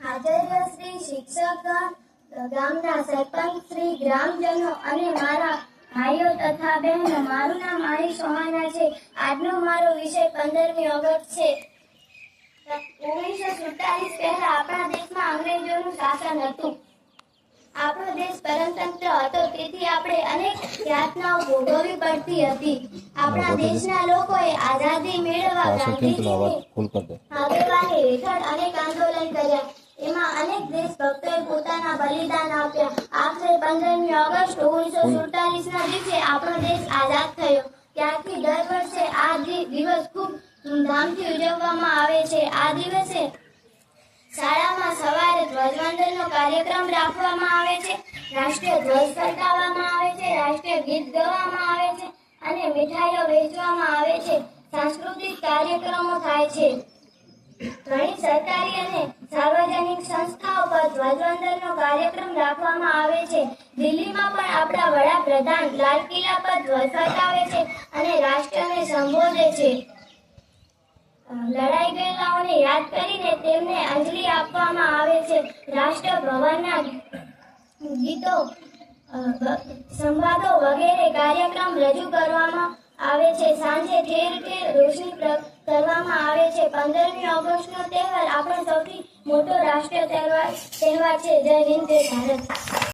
આચાર્ય શ્રી શિક્ષક, ગામના સરપંચ શ્રી, ગ્રામજનો અને મારા ભાઈઓ તથા બહેનો, મારું નામ આની સોહાના છે. આજનો મારો વિષય પંદરમી ઓગસ્ટ છે. ઓગણીસો સુડતાલીસ પહેલા આપણા દેશમાં અંગ્રેજોનું શાસન હતું. આપણો દેશ પરમતંત્ર હતો તેથી આપણે અનેક યાતનાઓ ભોગવવી પડતી હતી. આપણા દેશના લોકોએ આઝાદી મેળવવા ગાંધીજીની આગેવાની હેઠળ અનેક આંદોલન કર્યા. એમાં અનેક દેશભક્તોએ પોતાના બલિદાન આપ્યા. આખરે પંદરમી ઓગસ્ટ ઓગણીસો સુડતાલીસ ના દિવસે આપણો દેશ આઝાદ થયો. ત્યારથી દર વર્ષે આ દિવસ ખૂબ ધૂમધામથી ઉજવવામાં આવે છે. આ દિવસે કાર્યક્રમ રાખવામાં આવે છે. રાષ્ટ્રીય ધ્વજ ફરકાવવામાં આવે છે, રાષ્ટ્રીય ગીત ગાવામાં આવે છે અને મીઠાઈઓ વહેંચવામાં આવે છે. સાંસ્કૃતિક કાર્યક્રમો થાય છે. ઘણી સરકારી અને સાર્વજનિક સંસ્થાઓ પર ધ્વજવંદનનો કાર્યક્રમ રાખવામાં આવે છે. દિલ્હીમાં પણ આપણા વડાપ્રધાન લાલ કિલ્લા પર ધ્વજ ફરકાવે છે અને રાષ્ટ્રને સંબોધે છે. લડાઈ ગયેલાઓને યાદ કરીને તેમને અંજલિ આપવામાં આવે છે. રાષ્ટ્ર ભવનના ગીતો સંવાદો વગેરે કાર્યક્રમ રજૂ કરવામાં આવે છે. સાંજે ઠેર ઠેર રોશની કરવામાં આવે છે. પંદરમી ઓગસ્ટનો તહેવાર આપણો સૌથી મોટો રાષ્ટ્રીય તહેવાર તહેવાર છે. જય હિન્દ ભારત.